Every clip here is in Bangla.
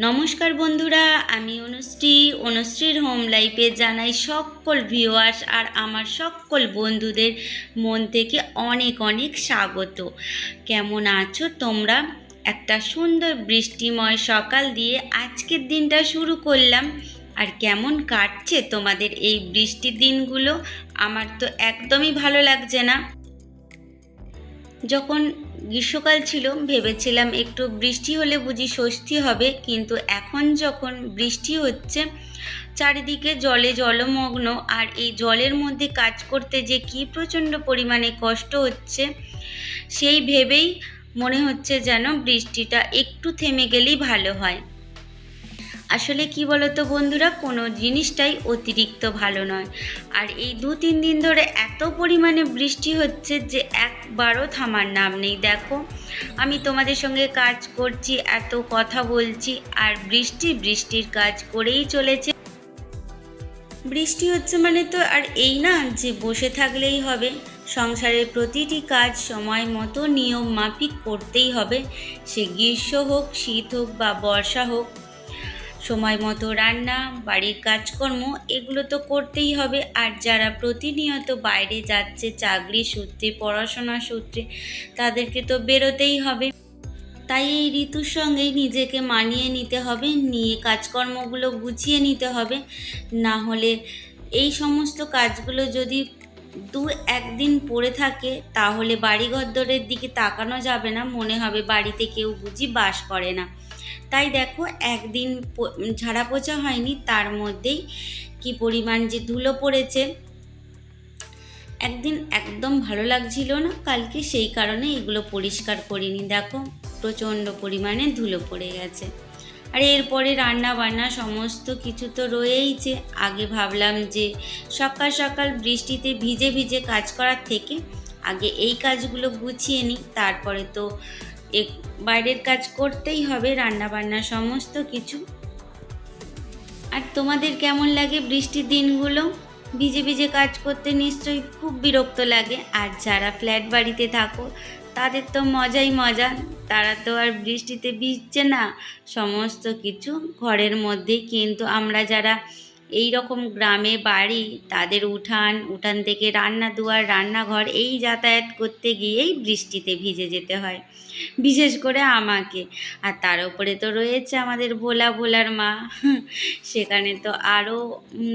নমস্কার বন্ধুরা, আমি অনুশ্রী। অনুশ্রীর হোম লাইফে জানাই সকল ভিউয়ার্স আর আমার সকল বন্ধুদের মন থেকে অনেক অনেক স্বাগত। কেমন আছো তোমরা? একটা সুন্দর বৃষ্টিময় সকাল দিয়ে আজকের দিনটা শুরু করলাম। আর কেমন কাটছে তোমাদের এই বৃষ্টির দিনগুলো? আমার তো একদমই ভালো লাগছে না। যখন গ্রীষ্মকাল ছিল, ভেবেছিলাম একটু বৃষ্টি হলে বুঝি স্বস্তি হবে, কিন্তু এখন যখন বৃষ্টি হচ্ছে, চারিদিকে জলে জলমগ্ন, আর এই জলের মধ্যে কাজ করতে যে কি প্রচণ্ড পরিমাণে কষ্ট হচ্ছে, সেই ভেবেই মনে হচ্ছে যেন বৃষ্টিটা একটু থেমে গেলেই ভালো হয়। আসলে কি বলতো বন্ধুরা, কোনো জিনিসটাই অতিরিক্ত ভালো নয়। আর এই দু তিন দিন ধরে এত পরিমাণে বৃষ্টি হচ্ছে যে একবারও থামার নাম নেই। দেখো, আমি তোমাদের সঙ্গে কাজ করছি, এত কথা বলছি, আর বৃষ্টি বৃষ্টির কাজ করেই চলেছে। বৃষ্টি হচ্ছে মানে তো আর এই না যে বসে থাকলেই হবে। সংসারের প্রতিটি কাজ সময় মতো নিয়ম মাফিক করতেই হবে। সে গ্রীষ্ম হোক, শীত হোক বা বর্ষা হোক সময় মতো রান্না, বাড়ির কাজকর্ম, এগুলো তো করতেই হবে। আর যারা প্রতিনিয়ত বাইরে যাচ্ছে, চাকরি সূত্রে, পড়াশোনা সূত্রে, তাদেরকে তো বেরোতেই হবে। তাই এই ঋতুর সঙ্গেই নিজেকে মানিয়ে নিতে হবে, নিয়ে কাজকর্মগুলো গুছিয়ে নিতে হবে। না হলে এই সমস্ত কাজগুলো যদি দু একদিন পড়ে থাকে, তাহলে বাড়িঘর দরের দিকে তাকানো যাবে না। মনে হবে বাড়িতে কেউ বুঝি বাস করে না। তাই দেখো, একদিন ঝাড়া পোছা হয়নি, তার মধ্যেই কি পরিমাণ যে ধুলো পড়েছে। একদিন একদম ভালো লাগছিল না, কালকে সেই কারণে এগুলো পরিষ্কার করিনি। দেখো, প্রচণ্ড পরিমাণে ধুলো পড়ে গেছে। আর এরপরে রান্না বান্না সমস্ত কিছু তো রয়েইছে। আগে ভাবলাম যে সকাল সকাল বৃষ্টিতে ভিজে ভিজে কাজ করার থেকে আগে এই কাজগুলো গুছিয়ে নিই, তারপরে তো বাইরের কাজ করতেই হবে রান্না বান্না সমস্ত কিছু। আর তোমাদের কেমন লাগে বৃষ্টির দিনগুলো? ভিজে ভিজে কাজ করতে নিশ্চয়ই খুব বিরক্ত লাগে। আর যারা ফ্ল্যাট বাড়িতে থাকো, তাদের তো মজাই মজা। তারা তো আর বৃষ্টিতে ভিজছে না। সমস্ত কিছু ঘরের মধ্যেই। কিন্তু আমরা যারা এই রকম গ্রামে বাড়ি, তাদের উঠান উঠান থেকে রান্না দুয়ার, রান্নাঘর, এই যাতায়াত করতে গিয়েই বৃষ্টিতে ভিজে যেতে হয়, বিশেষ করে আমাকে। আর তার উপরে তো রয়েছে আমাদের ভোলা ভোলার মা। সেখানে তো আরও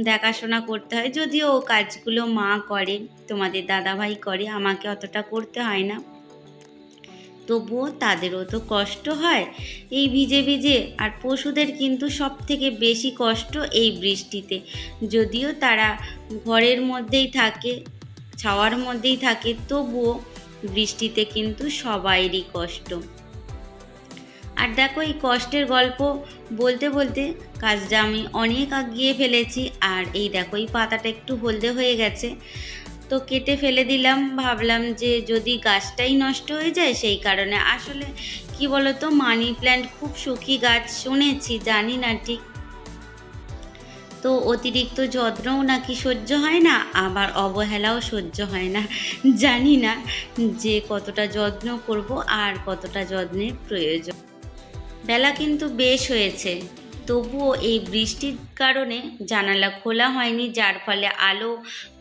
দেখাশোনা করতে হয়। যদিও কাজগুলো মা করে, তোমাদের দাদাভাই করে, আমাকে অতটা করতে হয় না। তবুও তাদেরও তো কষ্ট হয়। এই ভিজে ভিজে আর পশুদের কিন্তু সব থেকে বেশি কষ্ট এই বৃষ্টিতে। যদিও তারা ঘরের মধ্যেই থাকে, ছাওয়ার মধ্যেই থাকে, তবুও বৃষ্টিতে কিন্তু সবাইরই কষ্ট। আর দেখো এই কষ্টের গল্প বলতে বলতে কাজটা আমি অনেক আগিয়ে ফেলেছি। আর এই দেখো এই পাতাটা একটু হলদে হয়ে গেছে। তো কেটে ফেলে দিলাম। ভাবলাম যে যদি গাছটাই নষ্ট হয়ে যায় সেই কারণে। আসলে কি বলতো, মানি প্ল্যান্ট খুব সুখী গাছ শুনেছি, জানি না ঠিক। তো অতিরিক্ত যত্নও নাকি সহ্য হয় না, আবার অবহেলাও সহ্য হয় না। জানি না যে কতটা যত্ন করব আর কতটা যত্নের প্রয়োজন। বেলা কিন্তু বেশ হয়েছে, তবুও এই বৃষ্টির কারণে জানালা খোলা হয়নি, যার ফলে আলো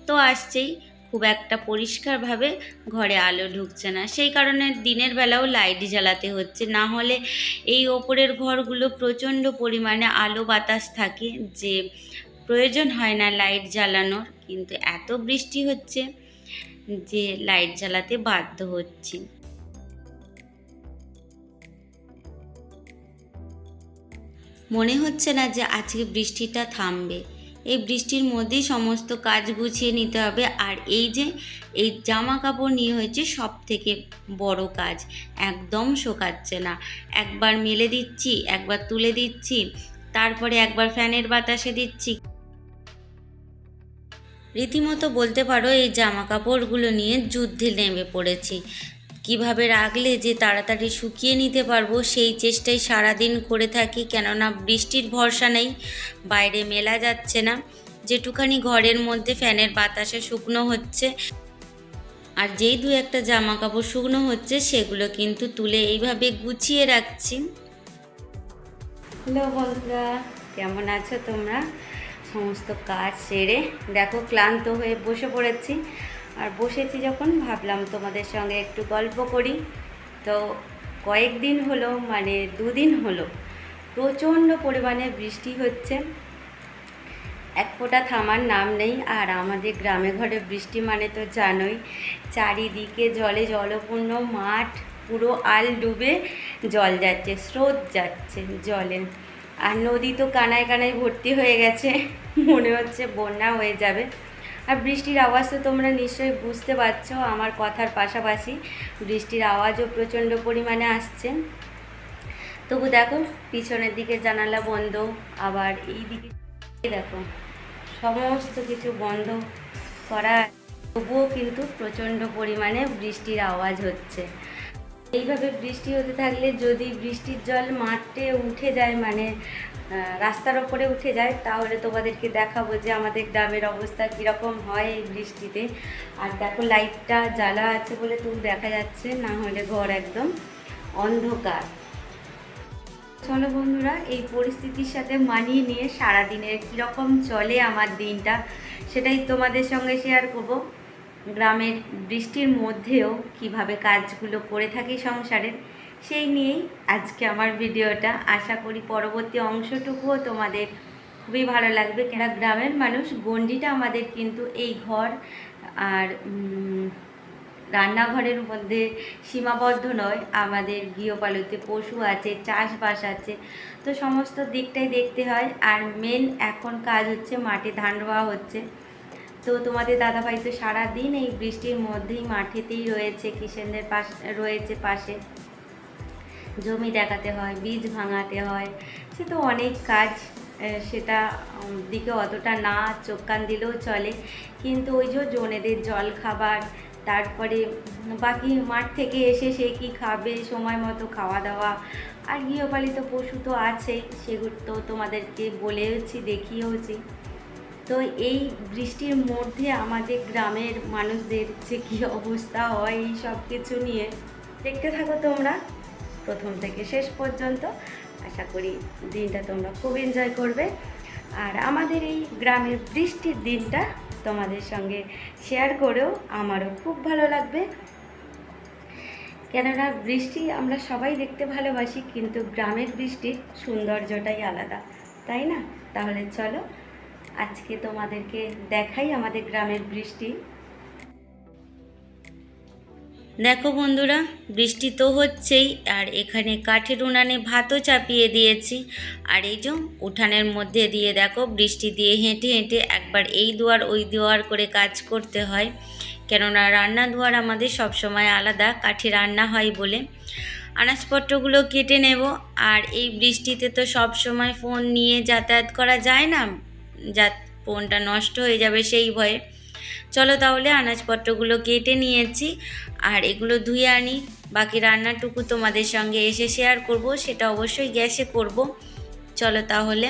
তো আসছেই। খুব একটা পরিষ্কারভাবে ঘরে আলো ঢুকছে না। সেই কারণে দিনের বেলাও লাইট জ্বালাতে হচ্ছে। না হলে এই ওপরের ঘরগুলো প্রচণ্ড পরিমাণে আলো বাতাস থাকে যে প্রয়োজন হয় না লাইট জ্বালানোর। কিন্তু এত বৃষ্টি হচ্ছে যে লাইট জ্বালাতে বাধ্য হচ্ছি। মনে হচ্ছে না যে আজকে বৃষ্টিটা থামবে। এই বৃষ্টির মধ্যেই সমস্ত কাজ গুছিয়ে নিতে হবে। আর এই যে, এই জামা কাপড় নিয়ে হয়েছে সব থেকে বড় কাজ। একদম শোকাচ্ছে না। একবার মেলে দিচ্ছি, একবার তুলে দিচ্ছি, তারপরে একবার ফ্যানের বাতাসে দিচ্ছি। রীতিমতো বলতে পারো, এই জামা কাপড়গুলো নিয়ে যুদ্ধে নেমে পড়েছি। কীভাবে রাখলে যে তাড়াতাড়ি শুকিয়ে নিতে পারব, সেই চেষ্টাই সারাদিন করে থাকি। কেননা বৃষ্টির ভরসা নেই, বাইরে মেলা যাচ্ছে না। যেটুখানি ঘরের মধ্যে ফ্যানের বাতাসে শুকনো হচ্ছে, আর যেই দু একটা জামা কাপড় শুকনো হচ্ছে, সেগুলো কিন্তু তুলে এইভাবে গুছিয়ে রাখছি। হ্যালো বন্ধুরা, কেমন আছো তোমরা? সমস্ত কাজ সেরে দেখো, ক্লান্ত হয়ে বসে পড়েছি। আর বসেছি যখন, ভাবলাম তোমাদের সঙ্গে একটু গল্প করি। তো কয়েকদিন হলো মানে দুদিন হলো, প্রচণ্ড পরিমাণে বৃষ্টি হচ্ছে। এক ফোঁটা থামার নাম নেই, আর আমাদের গ্রামে ঘরে বৃষ্টি মানে তো জানোই, চারিদিকে জলে জলপূর্ণ মাঠ, পুরো আল ডুবে জল যাচ্ছে, স্রোত যাচ্ছে জলে। আর নদী তো কানায় কানায় ভর্তি হয়ে গেছে, মনে হচ্ছে বন্যা হয়ে যাবে। আর বৃষ্টির আওয়াজ তো তোমরা নিশ্চয়ই বুঝতে পারছ আমার কথার পাশাপাশি। বৃষ্টির আওয়াজও প্রচণ্ড পরিমাণে আসছে। তবু দেখো, পিছনের দিকে জানালা বন্ধ, আবার এই দিকে দেখো, সমস্ত কিছু বন্ধ করা। তবুও কিন্তু প্রচণ্ড পরিমাণে বৃষ্টির আওয়াজ হচ্ছে। এইভাবে বৃষ্টি হতে থাকলে যদি বৃষ্টির জল মাঠে উঠে যায় মানে রাস্তার ওপরে উঠে যায়, তাহলে তোমাদেরকে দেখাবো যে আমাদের গ্রামের অবস্থা কীরকম হয় এই বৃষ্টিতে। আর দেখো, লাইটটা জ্বালা আছে বলে তুমি দেখা যাচ্ছে, না হলে ঘর একদম অন্ধকার। চলো বন্ধুরা, এই পরিস্থিতির সাথে মানিয়ে নিয়ে সারাদিনের কীরকম চলে আমার দিনটা, সেটাই তোমাদের সঙ্গে শেয়ার করব। গ্রামের বৃষ্টির মধ্যেও কীভাবে কাজগুলো করে থাকি সংসারের সেই নিয়েই আজকে আমার ভিডিওটা। আশা করি পরবর্তী অংশটুকুও তোমাদের খুবই ভালো লাগবে। কেন গ্রামের মানুষ গণ্ডিটা আমাদের কিন্তু এই ঘর আর রান্নাঘরের মধ্যে সীমাবদ্ধ নয়। আমাদের গৃহপালিত পশু আছে, চাষবাস আছে। তো সমস্ত দিকটাই দেখতে হয়। আর মেন এখন কাজ হচ্ছে মাঠে ধান রোয়া হচ্ছে। তো তোমাদের দাদাভাই তো সারাদিন এই বৃষ্টির মধ্যেই মাঠেতেই রয়েছে কিষেনদের পাশ, রয়েছে পাশে। জমি দেখাতে হয়, বীজ ভাঙাতে হয়, সে তো অনেক কাজ সেটা দিকে অতটা না চোখ কান দিলেও চলে। কিন্তু ওই যে জনেদের জল খাবার, তারপরে, বাকি মাঠ থেকে এসে সে কি খাবে, সময় মতো খাওয়া দাওয়া, আর গৃহপালিত পশু তো আছেই, সেগুলো তো তোমাদেরকে বলেওছি, দেখিয়েওছি। তো এই বৃষ্টির মধ্যে আমাদের গ্রামের মানুষদের যে কী অবস্থা হয়, এই সব কিছু নিয়ে দেখতে থাকো তোমরা। প্রথম থেকে শেষ পর্যন্ত। আশা করি দিনটা তোমরা খুব এনজয় করবে। আর আমাদের এই গ্রামের বৃষ্টির দিনটা তোমাদের সঙ্গে শেয়ার করেও আমারও খুব ভালো লাগবে। কেননা বৃষ্টি আমরা সবাই দেখতে ভালোবাসি, কিন্তু গ্রামের বৃষ্টির সৌন্দর্যটাই আলাদা, তাই না? তাহলে চলো, আজকে তোমাদেরকে দেখাই আমাদের গ্রামের বৃষ্টি। দেখো বন্ধুরা, বৃষ্টি তো হচ্ছেই, আর এখানে কাঠের উনানে ভাতও চাপিয়ে দিয়েছি। আর এই যে উঠানের মধ্যে দিয়ে দেখো, বৃষ্টি দিয়ে হেঁটে হেঁটে একবার এই দুয়ার, ওই দুয়ার করে কাজ করতে হয়। কেননা রান্না দুয়ার আমাদের সবসময় আলাদা, কাঠে রান্না হয় বলে। আনাজপত্রগুলো কেটে নেব, আর এই বৃষ্টিতে তো সব সময় ফোন নিয়ে যাতায়াত করা যায় না যা ফোনটা নষ্ট হয়ে যাবে সেই ভয়ে। চলো তাহলে আনাজপত্রগুলো কেটে নিয়েছি, আর এগুলো ধুয়ে আনি। বাকি রান্নাটুকু তোমাদের সঙ্গে এসে শেয়ার করব, সেটা অবশ্যই গ্যাসে করব। চলো তাহলে।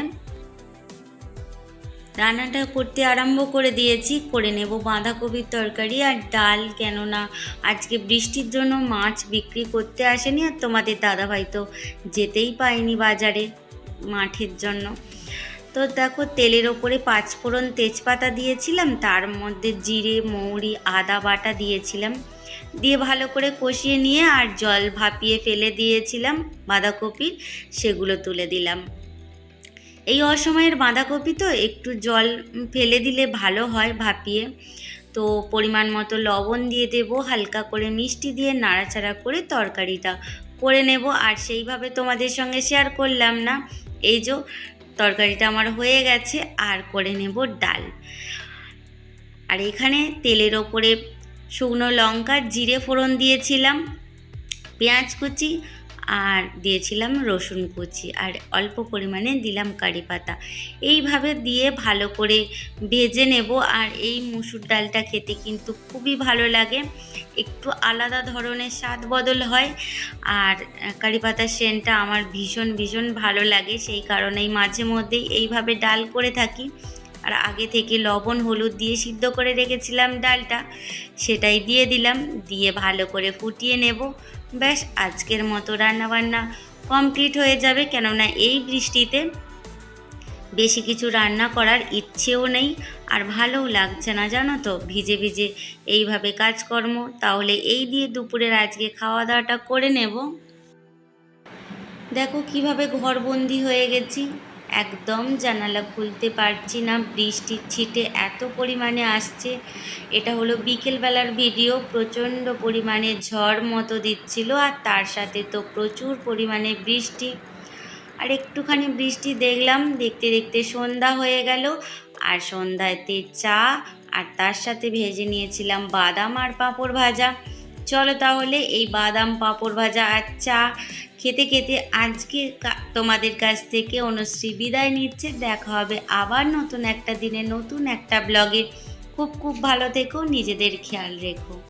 রান্নাটা করতে আরম্ভ করে দিয়েছি, করে নেব বাঁধাকপির তরকারি আর ডাল, কেননা আজকে বৃষ্টির জন্য মাছ বিক্রি করতে আসেনি আর তোমাদের দাদাভাই তো যেতেই পায়নি বাজারে মাঠের জন্য। তো দেখো তেলের ওপরে পাঁচফোড়ন তেজপাতা দিয়েছিলাম, তার মধ্যে জিরে, মৌরি, আদা বাটা দিয়েছিলাম। দিয়ে ভালো করে কষিয়ে নিয়ে আর জল ভাপিয়ে ফেলে দিয়েছিলাম বাঁধাকপির, সেগুলো তুলে দিলাম। এই অসময়ের বাঁধাকপি তো একটু জল ফেলে দিলে ভালো হয় ভাপিয়ে। তো পরিমাণ মতো লবণ দিয়ে দেব, হালকা করে মিষ্টি দিয়ে নাড়াচাড়া করে তরকারিটা করে নেব। আর সেইভাবে তোমাদের সঙ্গে শেয়ার করলাম না। এই যে তরকারিটা আমার হয়ে গেছে, আর করে নেব ডাল। আর এখানে তেলের ওপরে শুকনো লঙ্কা, জিরে ফোড়ন দিয়েছিলাম, পেঁয়াজ কুচি আর দিয়েছিলাম রসুন কুচি আর অল্প পরিমাণে দিলাম কারি পাতা। এইভাবে দিয়ে ভালো করে ভেজে নেব আর এই মুসুর ডালটা খেতে কিন্তু খুবই ভালো লাগে। একটু আলাদা ধরনের স্বাদ বদল হয় আর কারি পাতার সেন্টটা আমার ভীষণ ভীষণ ভালো লাগে। সেই কারণেই মাঝে মধ্যেই এইভাবে ডাল করে থাকি। আর আগে থেকে লবণ, হলুদ দিয়ে সিদ্ধ করে রেখেছিলাম ডালটা। সেটাই দিয়ে দিলাম। দিয়ে ভালো করে ফুটিয়ে নেব। ব্যাস, আজকের মতো রান্নাবান্না কমপ্লিট হয়ে যাবে, কেননা এই বৃষ্টিতে বেশি কিছু রান্না করার ইচ্ছেও নেই, আর ভালোও লাগছে না, জানো তো? ভিজে ভিজে এইভাবে কাজকর্ম, তাহলে এই দিয়ে দুপুরের আজকে খাওয়া দাওয়াটা করে নেব। দেখো কীভাবে ঘরবন্দি হয়ে গেছি। একদম জানালা খুলতে পারছি না বৃষ্টির ছিটে এত পরিমাণে আসছে। এটা হলো বিকেলবেলার ভিডিও, প্রচণ্ড পরিমাণে ঝড় মতো দিচ্ছিল আর তার সাথে তো প্রচুর পরিমাণে বৃষ্টি। আর একটুখানি বৃষ্টি দেখলাম, দেখতে দেখতে সন্ধ্যা হয়ে গেল আর সন্ধ্যাতে চা আর তার সাথে ভেজে নিয়েছিলাম বাদাম আর পাঁপড় ভাজা। চলো তাহলে এই বাদাম পাঁপড় ভাজা আর চা খেতে খেতে আজকে তোমাদের কাছ থেকে অনুশ্রী বিদায় নিচ্ছে। দেখা হবে আবার নতুন একটা দিনে, নতুন একটা ব্লগে খুব খুব ভালো থেকো, নিজেদের খেয়াল রেখো।